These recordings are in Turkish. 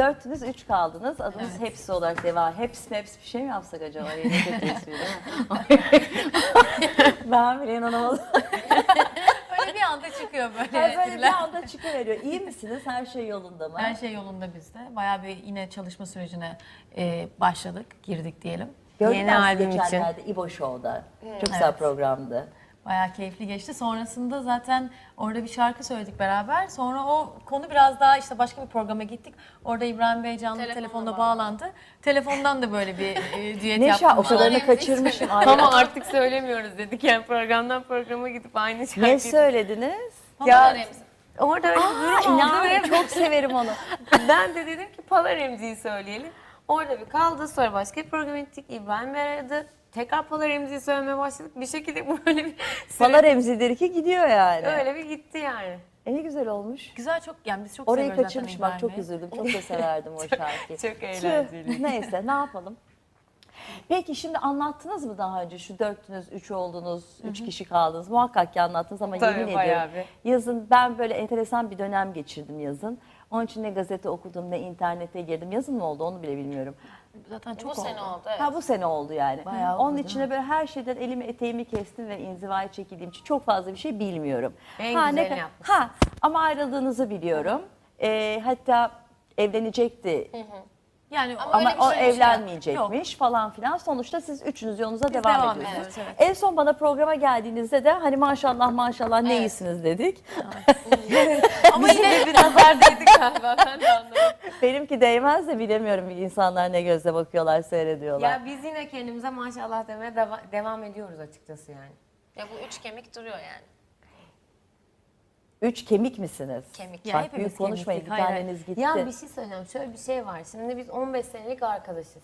Dörtünüz üç kaldınız. Adınız hepsi olarak devam. Hepsi hepsi bir şey mi yapsak acaba? Yeni kötü ismi değil mi? ben bile inanamadım. Böyle bir anda çıkıyor böyle. Her böyle bir anda çıkıveriyor. İyi misiniz? Her şey yolunda mı? Her şey yolunda bizde. Bayağı bir yine çalışma sürecine e, başladık, girdik diyelim. Gördüm Yeni albüm için. İbo Show'da. Çok güzel Evet. programdı. Bayağı keyifli geçti. Sonrasında zaten orada bir şarkı söyledik beraber. Sonra o konu biraz daha işte başka bir programa gittik. Orada İbrahim Bey canlı Telefonla telefonda bağlandı. Telefondan da böyle bir e, düet Ne yaptım. o kadarını kaçırmışım. Ama artık söylemiyoruz dedik yani programdan programa gidip aynı şarkıyı. Ne söylediniz? Ya Remzi. orada öyle bir durum oldu ve çok severim onu. ben de dedim ki Pala Remzi'yi söyleyelim. Orada bir kaldı sonra başka bir programa gittik. İbrahim Bey aradı. Tekrar Pala Remzi'yi söylemeye başladık. Bir şekilde bu böyle bir Pala Remzi'dir ki gidiyor yani. öyle bir gitti yani. E ne güzel olmuş. Güzel çok yani biz çok Orayı seviyoruz kaçırmış bak çok üzüldüm. Çok da severdim o şarkıyı. çok Tüh, eğlenceli. Neyse ne yapalım. Peki şimdi anlattınız mı daha önce şu dörtünüz, üç oldunuz, üç kişi kaldınız. Muhakkak ki anlattınız ama Tabii, yemin bayağı ediyorum. Yazın ben böyle enteresan bir dönem geçirdim yazın. Onun için ne gazete okudum ne internete girdim. Yazın mı oldu onu bile bilmiyorum. Zaten çok Bu sene oldu evet. Ha bu sene oldu yani. Bayağı Onun oldu, içine böyle her şeyden elimi eteğimi kestim ve inzivaya çekildiğim için çok fazla bir şey bilmiyorum. En ne güzelini yapmışsın. Ha ama ayrıldığınızı biliyorum. Ee, hatta evlenecekti yani Ama ama öyle bir o şey yok. evlenmeyecekmiş falan filan. Sonuçta siz üçünüz yolunuza devam, devam ediyorsunuz. ediyoruz, evet. En son bana programa geldiğinizde de hani maşallah maşallah ne Evet. iyisiniz dedik. ama yine bir nazar değdi galiba ben de anlamadım. Benimki değmez de bilemiyorum insanlar ne gözle bakıyorlar seyrediyorlar. Ya biz yine kendimize maşallah demeye deva- devam ediyoruz açıkçası yani. Ya bu üç kemik duruyor yani. Üç kemik misiniz? Kemik. Ya Bak hepimiz büyük konuşmayın bir taneniz gitti. Ya bir şey söyleyeceğim. Şöyle bir şey var. Şimdi biz 15 senelik arkadaşız.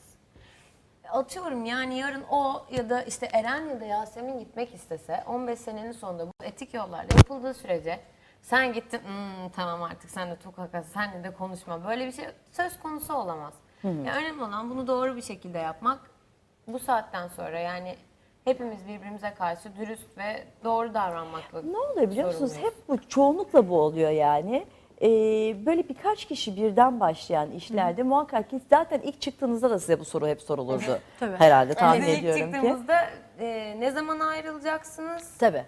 Atıyorum yani yarın o ya da işte Eren ya da Yasemin gitmek istese 15 senenin sonunda bu etik yollarla yapıldığı sürece sen gittin "Hmm, tamam artık sen de çok haklısın senle de konuşma. Böyle bir şey söz konusu olamaz. Yani önemli olan bunu doğru bir şekilde yapmak. Bu saatten sonra yani hepimiz birbirimize karşı dürüst ve doğru davranmakla Ne oluyor biliyor musunuz? Hep bu çoğunlukla bu oluyor yani. Ee, böyle birkaç kişi birden başlayan işlerde muhakkak ki zaten ilk çıktığınızda da size bu soru hep sorulurdu. Tabii. Herhalde tahmin Biz ilk ediyorum ki. çıktığımızda e, ne zaman ayrılacaksınız? Tabii.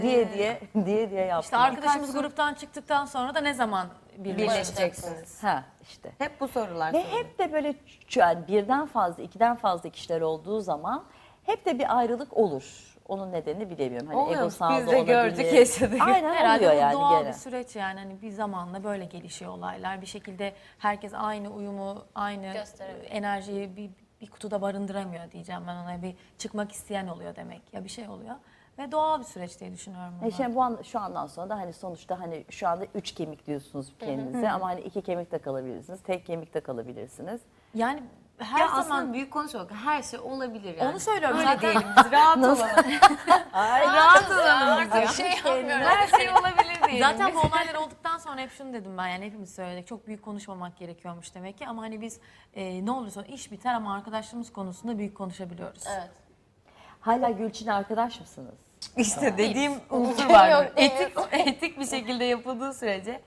Diye diye diye diye yaptım. işte arkadaşımız gruptan çıktıktan sonra da ne zaman? Birleşeceksiniz. Ha işte. Hep bu sorular Ve soruluyor. hep de böyle ç- yani birden fazla, ikiden fazla kişiler olduğu zaman hep de bir ayrılık olur. Onun nedenini bilemiyorum. Hani Oluyor. egosal Biz da de olabilir. gördük, yaşadık. Aynen Herhalde oluyor bu yani doğal gene. bir süreç yani hani bir zamanla böyle gelişiyor olaylar. Bir şekilde herkes aynı uyumu, aynı Gösteremiyor. enerjiyi bir, bir kutuda barındıramıyor diyeceğim ben ona. Bir çıkmak isteyen oluyor demek ya bir şey oluyor. Ve doğal bir süreç diye düşünüyorum E bunu. şimdi bu an, şu andan sonra da hani sonuçta hani şu anda üç kemik diyorsunuz kendinize ama hani iki kemik de kalabilirsiniz, tek kemik de kalabilirsiniz. Yani her Ya zaman aslında büyük konuşmak her şey olabilir yani. Onu söylüyorum Öyle zaten. diyelim biz rahat olalım. rahat olalım. Artık şey yapmıyorum. Her şey olabilir diyelim. Zaten bu olaylar olduktan sonra hep şunu dedim ben yani hepimiz söyledik. Çok büyük konuşmamak gerekiyormuş demek ki ama hani biz e, ne olursa iş biter ama arkadaşlığımız konusunda büyük konuşabiliyoruz. Evet. Hala Gülçin arkadaş mısınız? İşte dediğim unsur var. Yok, etik, etik bir şekilde yapıldığı sürece.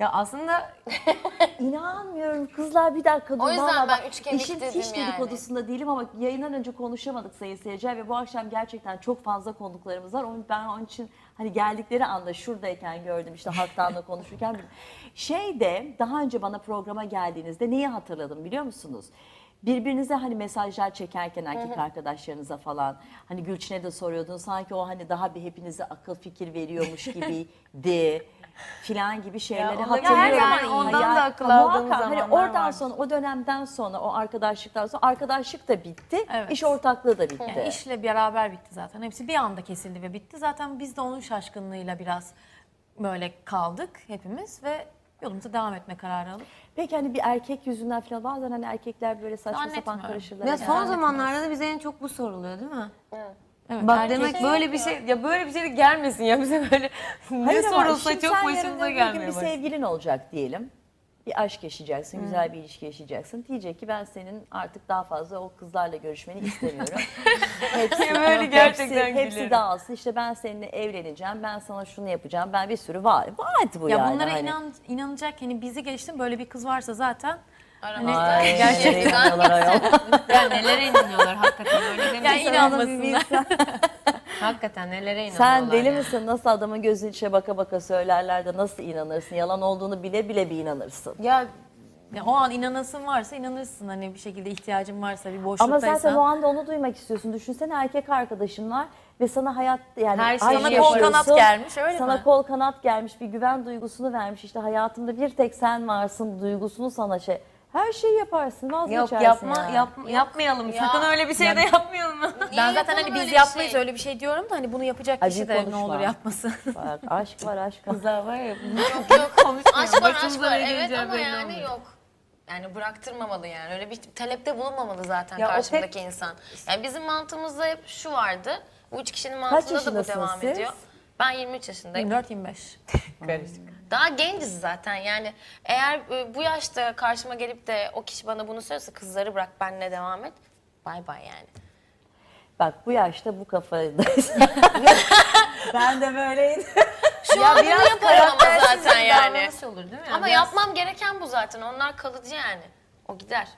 Ya aslında İnanmıyorum kızlar bir dakika dur. O yüzden Vallahi ben üç kemik işin dedim hiç yani. dedikodusunda değilim ama yayından önce konuşamadık sayın seyirciler ve bu akşam gerçekten çok fazla konuklarımız var. Ben onun için hani geldikleri anda şuradayken gördüm işte Haktan'la konuşurken. Şeyde daha önce bana programa geldiğinizde neyi hatırladım biliyor musunuz? Birbirinize hani mesajlar çekerken erkek arkadaşlarınıza falan hani Gülçin'e de soruyordunuz sanki o hani daha bir hepinize akıl fikir veriyormuş gibiydi filan gibi şeyleri hatırlıyorum. Her zaman ondan da akıl aldığımız muhakkak, hani zamanlar oradan var. sonra o dönemden sonra o arkadaşlıktan sonra arkadaşlık da bitti. Evet. iş ortaklığı da bitti. Yani işle beraber bitti zaten. Hepsi bir anda kesildi ve bitti. Zaten biz de onun şaşkınlığıyla biraz böyle kaldık hepimiz ve yolumuza devam etme kararı alıp. Peki hani bir erkek yüzünden falan bazen hani erkekler böyle saçma sapan karışırlar. ya Yani. son zamanlarda da bize en çok bu soruluyor değil mi? Evet, Bak erkek- demek böyle bir şey ya böyle bir şey de gelmesin ya bize böyle ne Hayır ama sorulsa şimdi çok sen yarın başımıza öbür gün gelmeye bir sevgilin olacak diyelim. Bir aşk yaşayacaksın, güzel bir ilişki yaşayacaksın. Diyecek ki ben senin artık daha fazla o kızlarla görüşmeni istemiyorum. hepsi, Böyle gerçekten hepsi, hepsi gülerim. dağılsın. İşte ben seninle evleneceğim, ben sana şunu yapacağım. Ben bir sürü var. Vaat bu Ya yani. bunlara hani. inan, inanacak hani bizi geçtim böyle bir kız varsa zaten Aramızda Ay, gerçekten? Ya nelere inanıyorlar hakikaten öyle yani demeyin. inanmasınlar. Hakikaten nelere inanıyorlar Sen deli yani. misin? Nasıl adamın gözünün içine baka baka söylerler de nasıl inanırsın? Yalan olduğunu bile bile bir inanırsın. Ya Ya o an inanasın varsa inanırsın hani bir şekilde ihtiyacın varsa bir Ama boşluktaysan. zaten o anda onu duymak istiyorsun. Düşünsene erkek arkadaşın var ve sana hayat yani Her aşk Sana kol kanat gelmiş öyle sana mi? kol kanat gelmiş bir güven duygusunu vermiş. İşte hayatımda bir tek sen varsın duygusunu sana şey. Her şeyi yaparsın vazgeçersin yok yapma yani. yap, yapmayalım. Ya. Sakın öyle bir şey de yapmayalım. Ben zaten hani biz yapmayız şey? öyle bir şey diyorum da hani bunu yapacak Ay, kişi de ne konuşma. olur yapmasın. Bak aşk var aşk var. Kızlar var ya. Yok yok. aşk var aşk Başımıza var. ne Evet geleceği ama belli yani olmuyor. yok. Yani bıraktırmamalı yani. Öyle bir talepte bulunmamalı zaten Ya o karşımdaki tek- insan. Yani bizim mantığımızda hep şu vardı. Bu üç kişinin mantığında da bu yaşındasınız devam siz? ediyor. Ben 23 yaşındayım. 24-25. Karışık. Daha genciz zaten yani eğer e, bu yaşta karşıma gelip de o kişi bana bunu söylese kızları bırak benle devam et. Bay bay yani. Bak bu yaşta bu kafadayız. ben de böyleydim. Şu an bunu yaparım ama zaten yani. olur değil mi? Ama Biraz- yapmam gereken bu zaten. Onlar kalıcı yani. O gider.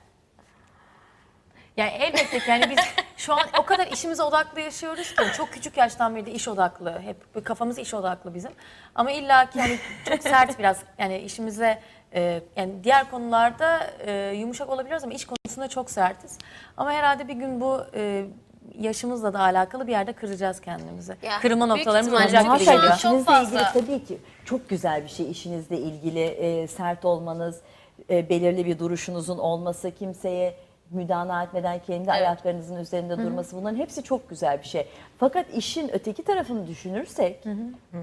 Yani elbette ki yani biz şu an o kadar işimize odaklı yaşıyoruz ki çok küçük yaştan beri de iş odaklı. Hep kafamız iş odaklı bizim. Ama illa ki yani çok sert biraz yani işimize e, yani diğer konularda e, yumuşak olabiliyoruz ama iş konusunda çok sertiz. Ama herhalde bir gün bu e, yaşımızla da alakalı bir yerde kıracağız kendimizi. Ya, Kırma büyük noktalarımız ihtimalle. olacak gibi şu an geliyor. çok işinizle fazla. ilgili tabii ki çok güzel bir şey işinizle ilgili e, sert olmanız, e, belirli bir duruşunuzun olması, kimseye müdana etmeden kendi ayaklarınızın üzerinde durması bunların hepsi çok güzel bir şey. Fakat işin öteki tarafını düşünürsek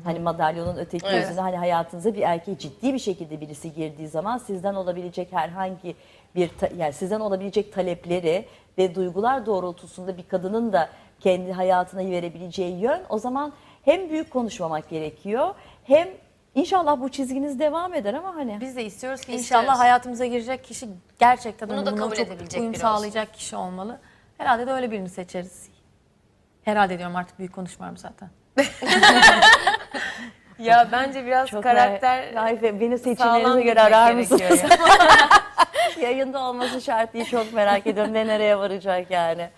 hani madalyonun öteki Evet. hani hayatınıza bir erkeği ciddi bir şekilde birisi girdiği zaman sizden olabilecek herhangi bir ta- yani sizden olabilecek talepleri ve duygular doğrultusunda bir kadının da kendi hayatına verebileceği yön o zaman hem büyük konuşmamak gerekiyor hem inşallah bu çizginiz devam eder ama hani Biz de istiyoruz ki İstiyoruz. inşallah hayatımıza girecek kişi gerçekten Bunu hani da kabul edebilecek uyum biri sağlayacak kişi olmalı. Herhalde de öyle birini seçeriz. Herhalde diyorum artık büyük konuşmuyorum zaten. Ya bence biraz çok karakter Laife, beni seçimlerinize göre arar mısınız? ya. Yayında olması şart değil çok merak ediyorum ne nereye varacak yani.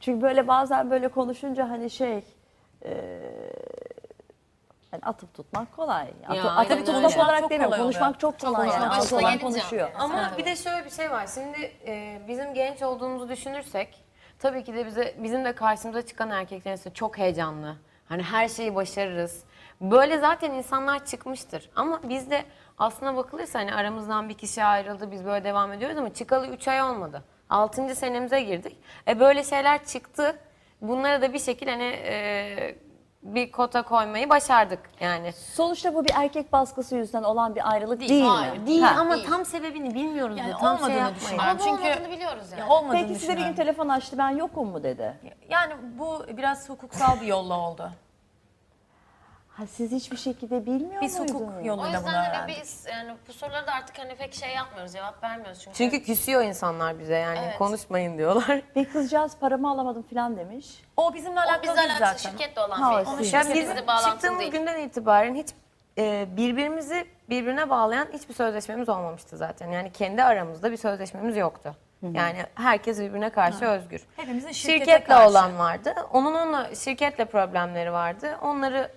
Çünkü böyle bazen böyle konuşunca hani şey e, yani atıp tutmak kolay. Atı, aynen atıp öyle. tutmak Konuşmak olarak çok demiyorum. kolay Konuşmak oluyor. çok kolay. kolay. yani. Başına olan gelince konuşuyor. Ama bir de şöyle bir şey var. Şimdi e, bizim genç olduğumuzu düşünürsek tabii ki de bize bizim de karşımıza çıkan erkeklerin ise çok heyecanlı. Hani her şeyi başarırız. Böyle zaten insanlar çıkmıştır. Ama bizde aslına bakılırsa hani aramızdan bir kişi ayrıldı biz böyle devam ediyoruz ama çıkalı 3 ay olmadı. 6. senemize girdik. E böyle şeyler çıktı. Bunlara da bir şekilde hani e, bir kota koymayı başardık yani. Sonuçta bu bir erkek baskısı yüzünden olan bir ayrılık değil, hayır, mi? Değil Ha. ama Değil. tam sebebini bilmiyoruz Yani da tam şey olmadığını yapmayın. düşünüyorum. Ama bu Çünkü- olmadığını biliyoruz yani. Ya olmadığını Peki size bir gün düşünüyorum. telefon açtı ben yokum mu dedi. Yani bu biraz hukuksal bir yolla oldu. Ha siz hiçbir şekilde bilmiyor Biz muydunuz? hukuk O yoluyla bunu yüzden hani öğrendik. biz yani bu soruları da artık hani pek şey yapmıyoruz, cevap vermiyoruz çünkü. Çünkü küsüyor insanlar bize yani Evet. konuşmayın diyorlar. Bir kızcağız paramı alamadım falan demiş. O bizimle o alakalı bizle değil alakalı zaten. şirketle olan Ha, bir o konu. siz. Ya Ya bizim bizle bağlantılı çıktığımız değil. günden itibaren hiç e, birbirimizi birbirine bağlayan hiçbir sözleşmemiz olmamıştı zaten. Yani kendi aramızda bir sözleşmemiz yoktu. Yani herkes birbirine karşı özgür. Hepimizin şirkete Şirketle karşı. olan vardı. Onun onunla şirketle problemleri vardı. Onları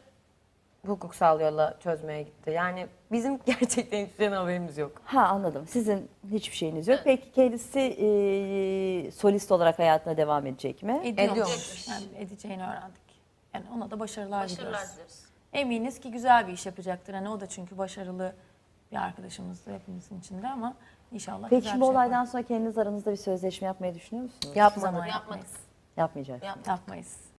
hukuksal yolla çözmeye gitti. Yani bizim gerçekten hiçbir şeyden haberimiz yok. Ha anladım. Sizin hiçbir şeyiniz yok. Peki kendisi e, solist olarak hayatına devam edecek mi? Ediyormuş. Ediyormuş. Yani edeceğini öğrendik. Yani ona da başarılar, Başarılar diliyoruz. dileriz. Eminiz ki güzel bir iş yapacaktır. Hani o da çünkü başarılı bir arkadaşımızdı hepimizin içinde ama inşallah Peki güzel şimdi bir bu şey olaydan sonra kendiniz aranızda bir sözleşme yapmayı düşünüyor musunuz? yapar. Yapmadık. Zaman Yapmadık. yapmayız. Yapmadık. Yapmayız.